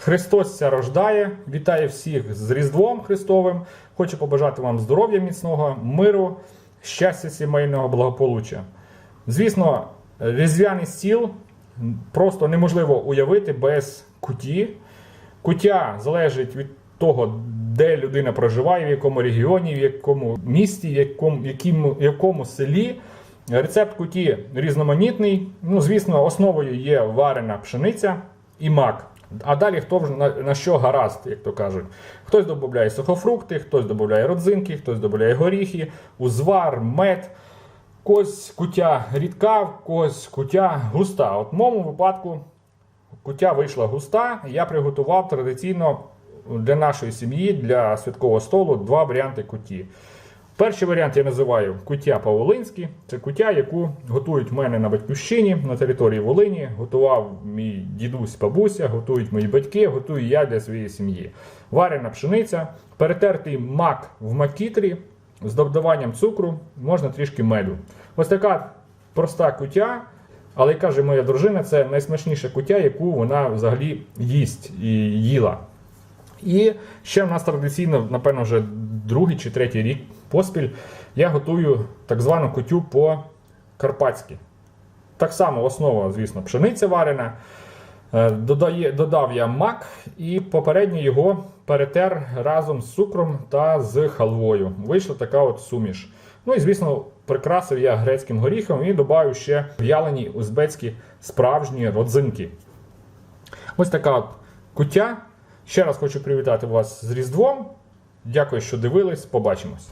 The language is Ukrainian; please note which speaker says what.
Speaker 1: Христос ся рождає. Вітаю всіх з Різдвом Христовим. Хочу побажати вам здоров'я міцного, миру, щастя сімейного, благополуччя. Звісно, різдвяний стіл просто неможливо уявити без куті. Куття залежить від того, де людина проживає, в якому регіоні, в якому місті, в якому, якому, якому селі. Рецепт куті різноманітний. Ну, звісно, основою є варена пшениця і мак. А далі хто вже на, на що гаразд, як то кажуть. Хтось додає сухофрукти, хтось додає родзинки, хтось додає горіхи, узвар, мед. Когось кутя рідка, когось кутя густа. От в моєму випадку кутя вийшла густа. Я приготував традиційно для нашої сім'ї, для святкового столу, два варіанти куті. Перший варіант я називаю куття по-волинськи. Це куття, яку готують в мене на батьківщині на території Волині. Готував мій дідусь, бабуся, готують мої батьки, готую я для своєї сім'ї. Варена пшениця, перетертий мак в макітрі з додаванням цукру, можна трішки меду. Ось така проста куття. Але як каже моя дружина, це найсмачніша куття, яку вона взагалі їсть і їла. І ще в нас традиційно, напевно, вже другий чи третій рік поспіль я готую так звану кутю по-карпатськи. Так само основа, звісно, пшениця варена. Е, Додає, додав я мак і попередньо його перетер разом з цукром та з халвою. Вийшла така от суміш. Ну і, звісно, прикрасив я грецьким горіхом і додав ще в'ялені узбецькі справжні родзинки. Ось така от куття. Ще раз хочу привітати вас з Різдвом. Дякую, що дивились. Побачимось.